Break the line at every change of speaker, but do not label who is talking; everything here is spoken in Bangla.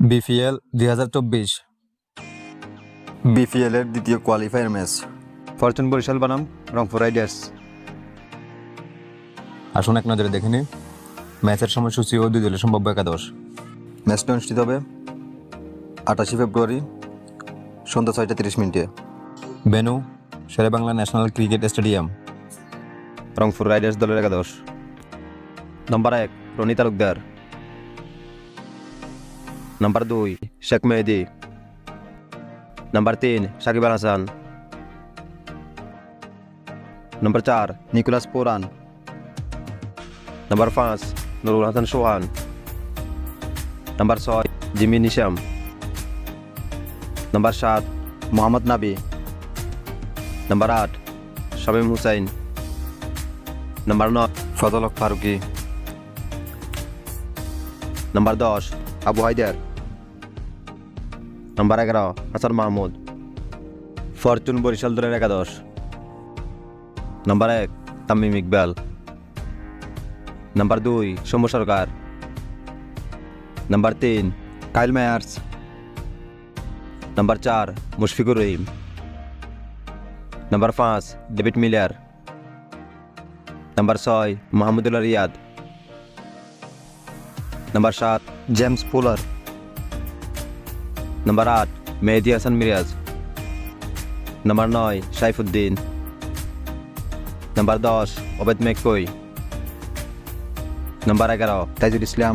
বিপিএল দুই হাজার চব্বিশ।
বিপিএল এর দ্বিতীয় কোয়ালিফায়ার ম্যাচ
ফরচুন বরিশাল বনাম রংপুর রাইডার্স।
আসুন এক নজরে দেখে নিই। ম্যাচের সময়সূচি ও দুই দলের সম্ভাব্য একাদশ।
ম্যাচটা অনুষ্ঠিত হবে আটাশি ফেব্রুয়ারি সন্ধ্যা ছয়টা তিরিশ মিনিটে।
Venue Sher-e-Bangla national cricket stadium.
Rangpur riders দলের একাদশ। নম্বর এক রনি তালুকদার। নম্বর দুই শেখ মেহেদি নম্বর তিন সাকিব আল হাসান নম্বর চার নিকোলাস পোরান নম্বর পাঁচ নুরুল হাসান সোহান নম্বর ছয় জিমি নিশাম নম্বর সাত মোহাম্মদ নাবি নম্বর আট শামীম হুসাইন নম্বর নয়
ফজলক ফারুকি
নম্বর দশ আবু হায়দার নম্বর এগারো হাসান মাহমুদ। ফরচুন বরিশাল দলের একাদশ। নম্বর এক তামিম ইকবাল। নম্বর দুই সৌম্য সরকার। নম্বর তিন কাইল মেয়ার্স। নম্বর চার মুশফিকুর রহিম। নম্বর পাঁচ ডেভিড মিলার। নম্বর ছয় মাহমুদুল্লাহ রিয়াদ। নম্বর সাত
জেমস পোলার
নম্বর আট মেহেদি হাসান মিরাজ নম্বর নয় সাইফুদ্দিন নম্বর দশ ওবেদ মেকই নম্বর এগারো
তাইজুল ইসলাম